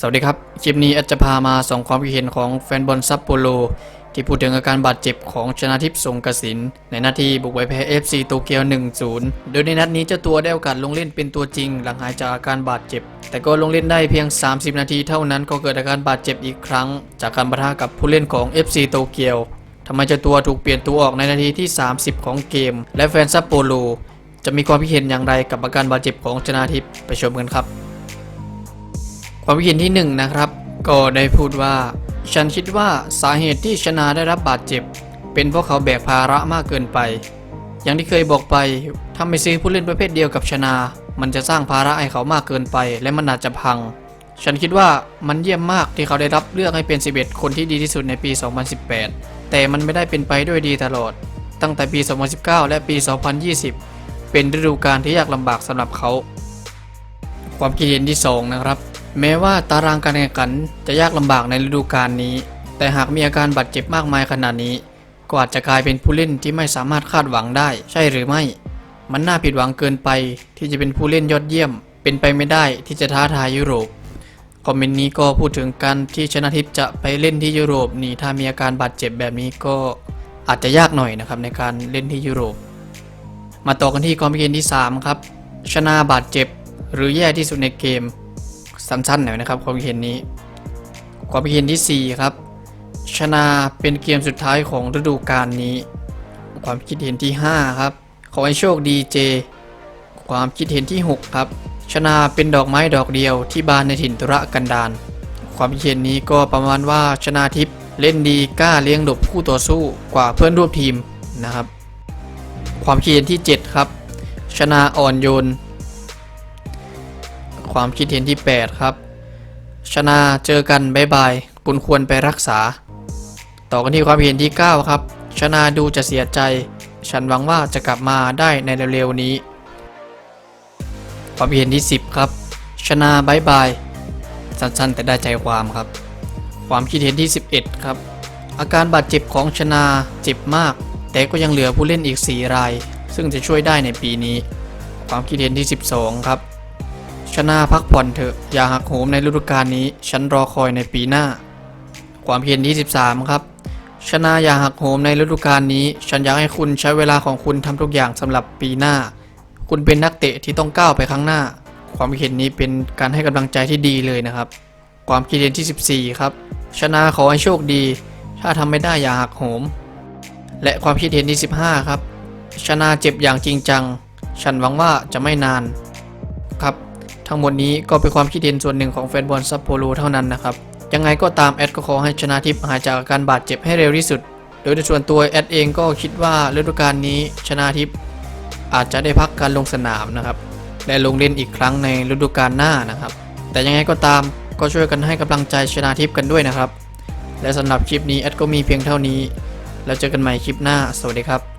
สวัสดีครับ คลิปนี้อดจะพามาส่งความคิดเห็นของแฟนบอลซัปโปโรที่พูดถึงอาการบาดเจ็บของชนะทิพย์สงกสิน ในนาทีบุกไปแพ้ FC โตเกียว 1-0 โดยในนัดนี้เจ้าตัวได้โอกาสลงเล่นเป็นตัวจริง หลังหายจากอาการบาดเจ็บ แต่ก็ลงเล่นได้เพียง 30 นาทีเท่านั้นก็เกิดอาการบาดเจ็บอีกครั้ง จากการปะทะกับผู้เล่นของ FC โตเกียวทำให้เจ้าตัวถูกเปลี่ยนตัวออกในนาทีที่ 30 ของเกม และแฟนซัปโปโรจะมีความคิดเห็นอย่างไรกับอาการบาดเจ็บของชนะทิพย์ไปชมกันครับ ความคิดเห็นที่หนึ่งนะครับ ก็ได้พูดว่า ฉันคิดว่าสาเหตุที่ชนาได้รับบาดเจ็บ เป็นเพราะเขาแบกภาระมากเกินไป อย่างที่เคยบอกไปถ้าไม่ซื้อผู้เล่นประเภทเดียวกับชนา มันจะสร้างภาระให้เขามากเกินไป และมันอาจจะพัง ฉันคิดว่ามันเยี่ยมมากที่เขาได้รับเลือกให้เป็น 11 คนที่ดีที่สุดในปี 2018 แต่มันไม่ได้เป็นไปด้วยดีตลอด ตั้งแต่ปี 2019 และปี 2020 เป็นฤดูกาลที่ยากลำบากสำหรับเขา ความคิดเห็นที่ 2 นะครับ แม้ว่าตารางการแข่งขันจะยากลำบากในฤดูกาลนี้ แต่หากมีอาการบาดเจ็บมากมายขนาดนี้ก็อาจจะกลายเป็นผู้เล่นที่ไม่สามารถคาดหวังได้ ใช่หรือไม่ มันน่าผิดหวังเกินไปที่จะเป็นผู้เล่นยอดเยี่ยม เป็นไปไม่ได้ที่จะท้าทายยุโรป คอมเมนต์นี้ก็พูดถึงการที่ชนะทิพย์จะไปเล่นที่ยุโรปนี่ถ้ามีอาการบาดเจ็บแบบนี้ก็อาจจะยากหน่อยนะครับในการเล่นที่ยุโรป มาต่อกันที่ความคิดเห็นที่ 3 ครับ ชนะบาดเจ็บ หรือแย่ที่สุดในเกม สั้นๆหน่อยนะครับความคิดเห็นนี้ ความคิดเห็นที่ 4 ครับ ชนะเป็นเกมสุดท้ายของฤดูกาลนี้ ความคิดเห็นที่ 5 ครับ ขอให้โชคดีเจ ความคิดเห็นที่ 6 ครับ ชนาเป็นดอกไม้ดอกเดียวที่บานในถิ่นตุระกันดารความคิดเห็นนี้ก็ประมาณว่าชนาทิพย์เล่นดีกล้าเลี้ยงหลบคู่ต่อสู้กว่าเพื่อนร่วมทีมนะครับ ความคิดเห็นที่ 7 ครับ ชนาอ่อนโยน ความคิดเห็นที่ 8 ครับ ชนาเจอกันบายบายคุณควรไปรักษา ต่อกันที่ความเห็นที่ 9 ครับ ชนาดูจะเสียใจ ฉันหวังว่าจะกลับมาได้ในเร็วๆนี้ ความเห็นที่ 10 ครับ ชนาบายบายสั้นๆ แต่ได้ใจความครับ ความคิดเห็นที่ 11 ครับ อาการบาดเจ็บของชนาเจ็บมาก แต่ก็ยังเหลือผู้เล่นอีก 4 ราย ซึ่งจะช่วยได้ในปีนี้ ความคิดเห็นที่ 12 ครับ ชนาพักผ่อนเถอะ อย่าหักโหมในฤดูกาลนี้ ฉันรอคอยในปีหน้า ความเห็นที่ 13 ครับ ชนาอย่าหักโหมในฤดูกาลนี้ ฉันอยากให้คุณใช้เวลาของคุณทำทุกอย่างสำหรับปีหน้า คุณเป็นนักเตะที่ต้องก้าวไปข้างหน้า ความคิดเห็นนี้เป็นการให้กำลังใจที่ดีเลยนะครับ ความคิดเห็นที่ 14 ครับ ชนะขอให้โชคดี ถ้าทำไม่ได้อย่าหักโหม และความคิดเห็นที่ 15 ครับ ชนะเจ็บอย่างจริงจัง ฉันหวังว่าจะไม่นาน ทั้งหมดนี้ก็เป็นความคิดเห็นส่วนหนึ่งของแฟนบอลซัปโปโรเท่านั้นนะครับ ยังไงก็ตามแอดก็ขอให้ชนะทิพย์หายจากอาการบาดเจ็บให้เร็วที่สุด โดยในส่วนตัวแอดเองก็คิดว่าฤดูกาลนี้ชนะทิพย์อาจจะได้พักการลงสนามนะครับและลงเล่นอีกครั้งในฤดูกาลหน้านะครับ แต่ยังไงก็ตามก็ช่วยกันให้กำลังใจชนาทิพย์กันด้วยนะครับ และสำหรับคลิปนี้แอดก็มีเพียงเท่านี้ แล้วเจอกันใหม่คลิปหน้า สวัสดีครับ